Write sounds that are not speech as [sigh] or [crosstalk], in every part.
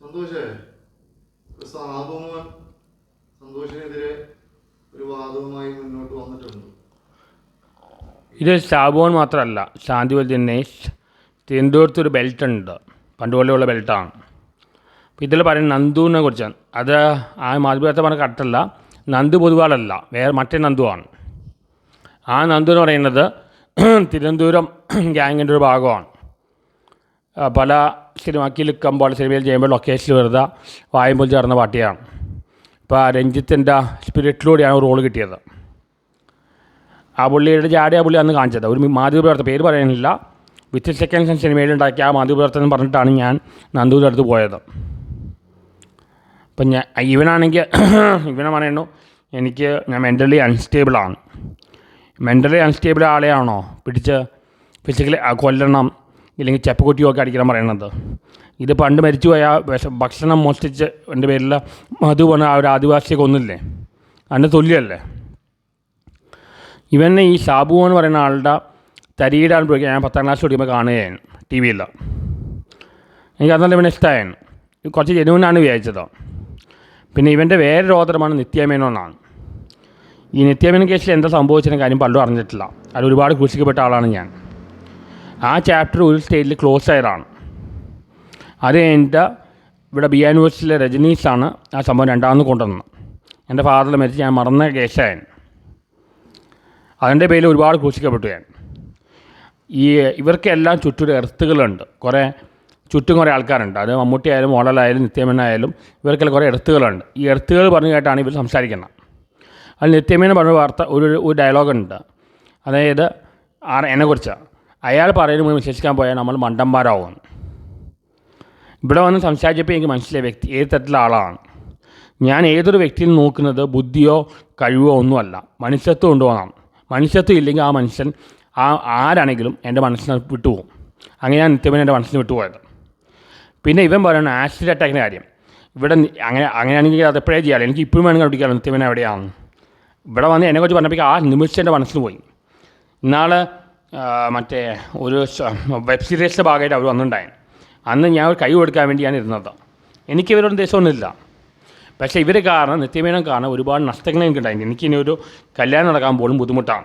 സന്തോഷേ സാബുമോൻ സന്തോഷിനെതിരെ ഒരു വാദവുമായി മുന്നോട്ട് വന്നിട്ടുണ്ട്. ഇത് ശാബോൻ മാത്രമല്ല ശാന്തിവൽ ദിനേശ് തിരുവനന്തപുരത്ത് ഒരു ബെൽറ്റ് ഉണ്ട് പണ്ട് പോലെയുള്ള ബെൽറ്റാണ്. അപ്പോൾ ഇതിൽ പറയുന്നത് നന്ദുവിനെ കുറിച്ചാണ് അത് ആ മാധ്യമത്തെ പറഞ്ഞ കറക്റ്റല്ല. നന്ദു പൊതുവാളല്ല വേറെ മറ്റേ നന്ദുവാണ്. ആ നന്ദു എന്ന് പറയുന്നത് [clears throat] തിരുവനന്തപുരം [clears throat] ഗ്യാങ്ങിന്റെ ഒരു ഭാഗമാണ്. പല സിനിമ ലുക്കുമ്പോൾ സിനിമയിൽ ചെയ്യുമ്പോൾ ലൊക്കേഷനിൽ വെറുതെ വായുമ്പോൾ ചേർന്ന പാട്ടിയാണ് ഇപ്പോൾ രഞ്ജിത്തിന്റെ സ്പിരിറ്റിലൂടെയാണ് റോൾ കിട്ടിയത്. ആ പുള്ളിയുടെ ജാടി ആ പുള്ളി അന്ന് കാണിച്ചത്. ഒരു മാധ്യമ മാധ്യമപ്രവർത്തക പേര് പറയാനില്ല. വിത്ത് സെക്കൻഡ്സ് സിനിമയിലുണ്ടാക്കിയ ആ മാധ്യമ പ്രവർത്തനം പറഞ്ഞിട്ടാണ് ഞാൻ നന്ദൂരിന്റെ അടുത്ത് പോയത്. അപ്പം ഞാൻ ഇവനാണെങ്കിൽ [coughs] ഇവനെ പറയുന്നു എനിക്ക് ഞാൻ മെന്റലി അൺസ്റ്റേബിളാണ് മെന്റലി അൺസ്റ്റേബിൾ ആളെയാണോ? പിടിച്ച് ഫിസിക്കലി കൊല്ലണം. ഇല്ലെങ്കിൽ കൊട്ടിയൊക്കെ അടിക്കണം പറയണത്. ഇത് പണ്ട് മരിച്ചുപോയ വിഷ ഭക്ഷണം മോഷ്ടിച്ച് എന്റെ പേരിൽ മധു പറഞ്ഞ ആ ഒരു ആദിവാസിയെ കൊന്നില്ലേ? അതിന്റെ തുല്യമല്ലേ ഇവനെ ഈ ഷാബു എന്ന് പറയുന്ന ആളുടെ തരിയിടാൻ പോയിക്കാൻ ഞാൻ പത്താം ക്ലാസ് പഠിക്കുമ്പോൾ കാണുകയായിരുന്നു ടി വിയിൽ എനിക്ക് അന്നല്ല ഇവനെ ഇഷ്ടമായിരുന്നു കുറച്ച് ജനുവിനാണ് വിചാരിച്ചത്. പിന്നെ ഇവന്റെ വേറെ രോദരമാണ് നിത്യമേനോന്നാണ് ഈ നിത്യാമേന കേസിൽ എന്താ സംഭവിച്ചതിന് കാര്യം പലരും അറിഞ്ഞിട്ടില്ല. അതിൽ ഒരുപാട് ക്രൂശിക്കപ്പെട്ട ആളാണ് ഞാൻ. ആ ചാപ്റ്റർ ഒരു സ്റ്റേജിൽ ക്ലോസ് ആയതാണ്. അത് കഴിഞ്ഞിട്ട് ഇവിടെ ബി യൂണിവേഴ്സിറ്റിയിലെ രജനീഷാണ് ആ സംഭവം രണ്ടാമത് കൊണ്ടുവന്നത്. എന്റെ ഫാദറിൽ മരിച്ച് ഞാൻ മറന്ന കേസായൻ അതിന്റെ പേരിൽ ഒരുപാട് ക്രൂശിക്കപ്പെട്ടു ഞാൻ. ഈ ഇവർക്കെല്ലാം ചുറ്റൊരു എർത്തുകളുണ്ട്. കുറേ ചുറ്റും കുറേ ആൾക്കാരുണ്ട്. അത് മമ്മൂട്ടി ആയാലും മോഡലായാലും നിത്യമനായാലും ഇവർക്കെല്ലാം കുറേ എർത്തുകളുണ്ട്. ഈ എർത്തുകൾ പറഞ്ഞു കേട്ടാണ് ഇവർ സംസാരിക്കുന്നത്. അതിൽ നിത്യമേന പറഞ്ഞ വാർത്ത ഒരു ഒരു ഡയലോഗുണ്ട് അതായത് ആ എന്നെക്കുറിച്ച് അയാൾ പറയുന്നത് വിശ്വസിക്കാൻ പോയാൽ നമ്മൾ മണ്ടന്മാരാവും. ഇവിടെ വന്ന് സംസാരിച്ചപ്പോൾ എനിക്ക് മനസ്സിലായ വ്യക്തി ഏത് തരത്തിലുള്ള ആളാണ്. ഞാൻ ഏതൊരു വ്യക്തിയിൽ നോക്കുന്നത് ബുദ്ധിയോ കഴിവോ ഒന്നുമല്ല. മനുഷ്യത്വം കൊണ്ടുപോകണം മനുഷ്യത്വം ഇല്ലെങ്കിൽ ആ മനുഷ്യൻ ആ ആരാണെങ്കിലും എന്റെ മനസ്സിന് വിട്ടുപോകും. ഞാൻ നിത്യമൻ എന്റെ മനസ്സിന് വിട്ടുപോയത്. പിന്നെ ഇവൻ പറയുന്നത് ആസിഡ് അറ്റാക്കിന്റെ കാര്യം. ഇവിടെ അങ്ങനെ അങ്ങനെയാണെങ്കിൽ അത് എപ്പോഴേ ചെയ്യാമല്ലോ എനിക്ക് ഇപ്പോഴും വേണമെങ്കിൽ കണ്ടുപിടിക്കാമല്ലോ നിത്യമൻ എവിടെയാണ്. ഇവിടെ വന്ന് എന്നെക്കുറിച്ച് പറഞ്ഞപ്പോൾ ആ നിമിഷം എന്റെ മനസ്സിൽ പോയി. ഇന്നാൾ മറ്റേ ഒരു വെബ് സീരീസിന്റെ ഭാഗമായിട്ട് അവർ വന്നിട്ടുണ്ടായിരുന്നു. അന്ന് ഞാൻ ഒരു കൈ കൊടുക്കാൻ വേണ്ടിയാണ് ഇരുന്നത്. എനിക്ക് ഇവരോട് ദേശമൊന്നുമില്ല പക്ഷേ ഇവർ കാരണം നിത്യമേനം കാരണം ഒരുപാട് നഷ്ടങ്ങൾ എനിക്കുണ്ടായി എനിക്കിനി ഒരു കല്യാണം നടക്കാൻ പോലും ബുദ്ധിമുട്ടാണ്.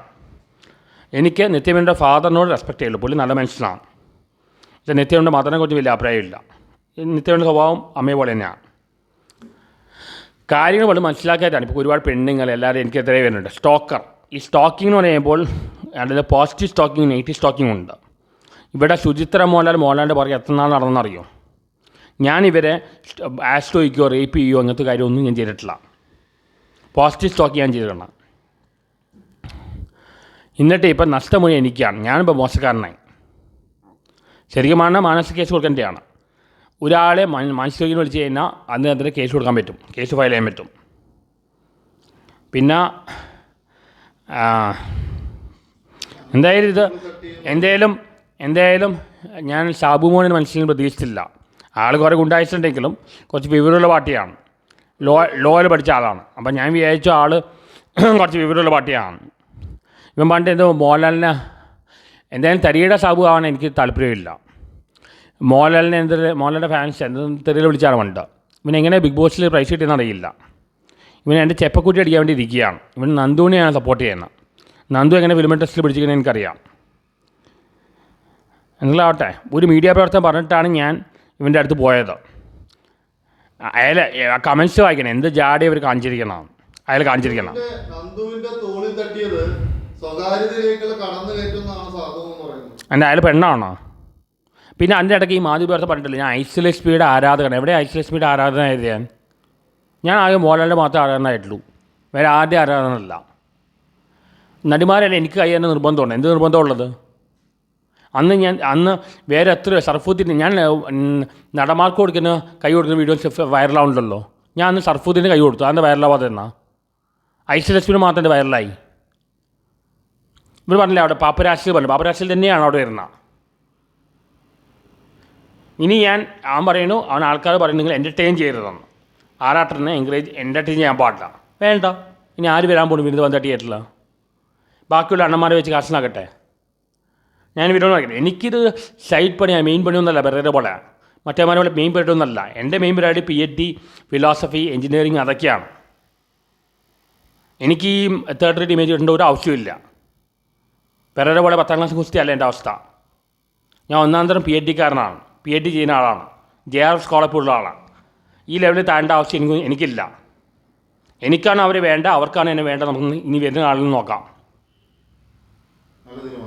എനിക്ക് നിത്യമേനയുടെ ഫാദറിനോട് റെസ്പെക്റ്റ് ചെയ്യുള്ളൂ. പുള്ളി നല്ല മനുഷ്യനാണ്. പക്ഷേ നിത്യമേനയുടെ മതനെ കുറിച്ച് വലിയ അഭിപ്രായമില്ല. നിത്യമേനയുടെ സ്വഭാവം അമ്മയെ പോലെ തന്നെയാണ്. കാര്യങ്ങൾ വളരെ മനസ്സിലാക്കാനാണ് ഇപ്പോൾ ഒരുപാട് പെണ്ണുങ്ങൾ എല്ലാവരും എനിക്കെതിരെ വരുന്നുണ്ട്. സ്റ്റോക്കർ ഈ സ്റ്റോക്കിംഗ് എന്ന് പറയുമ്പോൾ അതായത് പോസിറ്റീവ് സ്റ്റോക്കിംഗ് നെഗറ്റീവ് സ്റ്റോക്കിംഗ് ഉണ്ട്. ഇവിടെ ശുചിത്ര മോഹൻലാൽ മോഹൻലാലിന്റെ പുറകെ എത്ര നാൾ നടന്നറിയോ ഞാനിവരെ ആസ്ട്രോയ്ക്കോ റേപ്പ് ചെയ്യുകയോ അങ്ങനത്തെ കാര്യമൊന്നും ഞാൻ ചെയ്തിട്ടില്ല. പോസിറ്റീവ് സ്റ്റോക്ക് ഞാൻ ചെയ്തിട്ടുണ്ട്. എന്നിട്ട് ഇപ്പം നഷ്ടം മുഴുവൻ എനിക്കാണ്. ഞാനിപ്പോൾ മോശക്കാരനായി. ശരിക്കും മാനസിക കേസ് കൊടുക്കേണ്ടതാണ്. ഒരാളെ മാനസിക വിളിച്ച് കഴിഞ്ഞാൽ അതിന് അതിന് കേസ് കൊടുക്കാൻ പറ്റും. കേസ് ഫയൽ ചെയ്യാൻ പറ്റും. പിന്നെ എന്തായാലും ഇത് എന്തായാലും എന്തായാലും ഞാൻ ഷാബു മോനെ മനസ്സിൽ പ്രതീക്ഷിച്ചില്ല ആൾ കുറേ ഗുണ്ടായിച്ചിട്ടുണ്ടെങ്കിലും കുറച്ച് വിവരമുള്ള പാർട്ടിയാണ്. ലോ ലോയിൽ പഠിച്ച ആളാണ്. അപ്പം ഞാൻ വിചാരിച്ച ആൾ [clears throat] കുറച്ച് വിവരമുള്ള പാർട്ടിയാണ്. ഇവൻ പണ്ട് എന്തോ മോഹൻലാലിനെ എന്തായാലും തരിയുടെ ഷാബു ആവാൻ എനിക്ക് താല്പര്യമില്ല. മോഹൻലാലിനെ എന്തെങ്കിലും മോഹൻലാലിന്റെ ഫാൻസ് എന്തെങ്കിലും തെറിയിൽ വിളിച്ചാണ് പണ്ട്. ഇവൻ എങ്ങനെ ബിഗ് ബോസിൽ പ്രൈസ് കിട്ടിയെന്ന് അറിയില്ല. ഇവൻ എന്റെ ചെപ്പക്കുറ്റി അടിക്കാൻ വേണ്ടി ഇരിക്കുകയാണ്. ഇവൻ നന്ദൂണിയാണ് സപ്പോർട്ട് ചെയ്യുന്നത്. നന്ദു എങ്ങനെ ഫിലിം ഇൻഡസ്ട്രിയിൽ പിടിച്ചിരിക്കുന്നത് എനിക്കറിയാം. എന്നാലാവട്ടെ ഒരു മീഡിയ പ്രവർത്തനം പറഞ്ഞിട്ടാണ് ഞാൻ ഇവന്റെ അടുത്ത് പോയത്. അയാൾ കമൻസ് വായിക്കണം എന്ത് ജാടി അവർ കാണിച്ചിരിക്കണം അയാൾ കാണിച്ചിരിക്കണം. എന്റെ അയാൾ പെണ്ണാണോ? പിന്നെ അതിന്റെ ഇടയ്ക്ക് ഈ മാധ്യമ പ്രവർത്തനം പറഞ്ഞിട്ടില്ല ഞാൻ ഐസൊലേസ്പിയുടെ ആരാധകനാണ് എവിടെ ഐസൊലേസ്പിയുടെ ആരാധന ഞാൻ? ഞാൻ ആകെ മോഹൻലാലിന്റെ മാത്രമേ ആരാധനയായിട്ടുള്ളൂ വേറെ ആരുടെ ആരാധനയല്ല നടിമാരല്ല എനിക്ക് കൈ തന്നെ നിർബന്ധമുണ്ട്. എന്ത് നിർബന്ധമുള്ളത്? അന്ന് ഞാൻ അന്ന് വേറെ എത്ര സർഫുദ്ദീൻ ഞാൻ നടമാർക്ക് കൊടുക്കുന്ന കൈ കൊടുക്കുന്ന വീഡിയോസ് വൈറലാവുണ്ടല്ലോ ഞാൻ അന്ന് സർഫുദ്ദീന്റെ കൈ കൊടുത്തു. അതിന്റെ വൈറലാവാതെ എന്നാ? ഐസൊലേസ്പിന് മാത്രം എന്റെ വൈറലായി. ഇവർ പറഞ്ഞില്ല അവിടെ പാപ്പരാശിയിൽ പറഞ്ഞു. പാപ്പരാശിയിൽ തന്നെയാണ് അവിടെ വരുന്നത്. ഇനി ഞാൻ അവൻ പറയുന്നു അവൻ ആൾക്കാർ പറയുന്നു നിങ്ങൾ എന്റർടൈൻ ചെയ്യരുതെന്ന്. ആറാട്ടറിനെ എൻകറേജ് എന്റർടൈൻ ചെയ്യാൻ പാടില്ല. വേണ്ട. ഇനി ആര് വരാൻ പോകുന്നു വിരുന്ന് വന്നിട്ട് തിയേറ്ററിൽ ബാക്കിയുള്ള അണ്ണന്മാരെ വെച്ച് കാശിനാക്കട്ടെ ഞാൻ വിരോധം നോക്കട്ടെ എനിക്കിത് സൈഡ് പണിയാണ് മെയിൻ പണിയൊന്നുമല്ല വെറുതെ പോലെ മറ്റേമാരെ പോലെ മെയിൻ പരിപാടി എന്റെ മെയിൻ പരിപാടി P H D philosophy engineering അതൊക്കെയാണ്. എനിക്ക് ഈ തേർഡ് ഗ്രേഡ് ഇമേജ് ഇടേണ്ട ഒരു ആവശ്യമില്ല വേറെ പോലെ പത്താം ക്ലാസ് കുസ്തി അല്ല എന്റെ അവസ്ഥ. ഞാൻ ഒന്നാം തരം പി എച്ച് ഡിക്കാരനാണ് പി എച്ച് ഡി ചെയ്യുന്ന ആളാണ്. ജെ ആർ സ്കോളർഷിപ്പ് ഉള്ള ആളാണ്. ഈ ലെവലിൽ താഴേണ്ട ആവശ്യം എനിക്ക് എനിക്കില്ല. എനിക്കാണ് അവരെ വേണ്ട അവർക്കാണ് എന്നെ വേണ്ട. നമുക്ക് ഇനി വരുന്ന ആളിൽ നോക്കാം. നല്ല തീരുമാനം